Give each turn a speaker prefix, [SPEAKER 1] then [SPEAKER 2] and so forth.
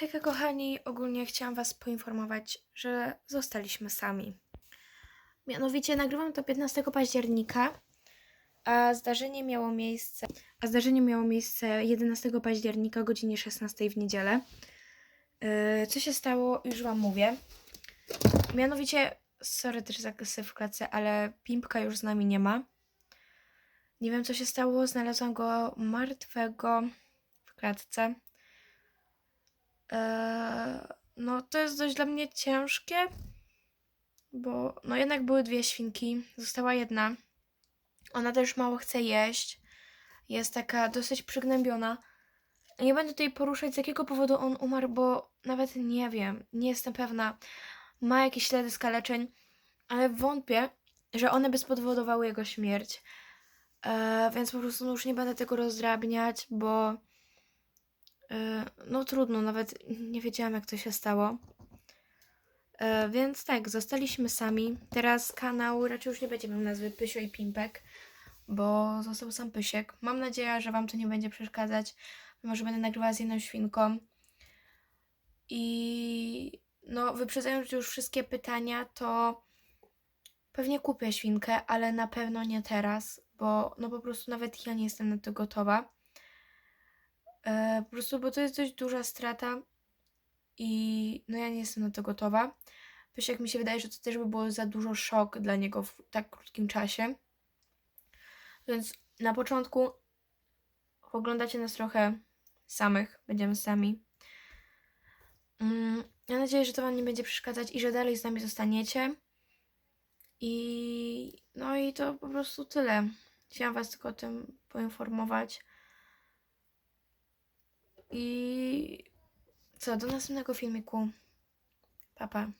[SPEAKER 1] Hejka kochani, ogólnie chciałam Was poinformować, że zostaliśmy sami. Mianowicie nagrywam to 15 października, a zdarzenie miało miejsce, a zdarzenie miało miejsce 11 października o godzinie 16 w niedzielę. Yy, co się stało, już Wam mówię. Mianowicie, sorry też za klasyfikację, ale Pimpka już z nami nie ma. Nie wiem co się stało, znalazłam go martwego w klatce. Eee, no to jest dość dla mnie ciężkie, bo no jednak były dwie świnki, została jedna. Ona też mało chce jeść, jest taka dosyć przygnębiona. Nie będę tutaj poruszać z jakiego powodu on umarł, bo nawet nie wiem, nie jestem pewna. Ma jakieś ślady skaleczeń, ale wątpię, że one by spowodowały jego śmierć. Eee, więc po prostu no już nie będę tego rozdrabniać, bo No trudno, nawet nie wiedziałam jak to się stało. E, Więc tak, zostaliśmy sami. Teraz kanał raczej już nie będzie miał nazwy Pysio i Pimpek, bo został sam Pysiek. Mam nadzieję, że Wam to nie będzie przeszkadzać, mimo że będę nagrywała z jedną świnką. I no, wyprzedzając już wszystkie pytania, to pewnie kupię świnkę, ale na pewno nie teraz, bo no po prostu nawet ja nie jestem na to gotowa. E, po prostu, bo to jest dość duża strata i no ja nie jestem na to gotowa. Pysiek mi się wydaje, że to też by było za dużo szok dla niego w tak krótkim czasie. Więc na początku oglądacie nas trochę samych, będziemy sami. Mm, Mam nadzieję, że to Wam nie będzie przeszkadzać i że dalej z nami zostaniecie. I no i to po prostu tyle. Chciałam Was tylko o tym poinformować. I co, do następnego filmiku. Pa, pa.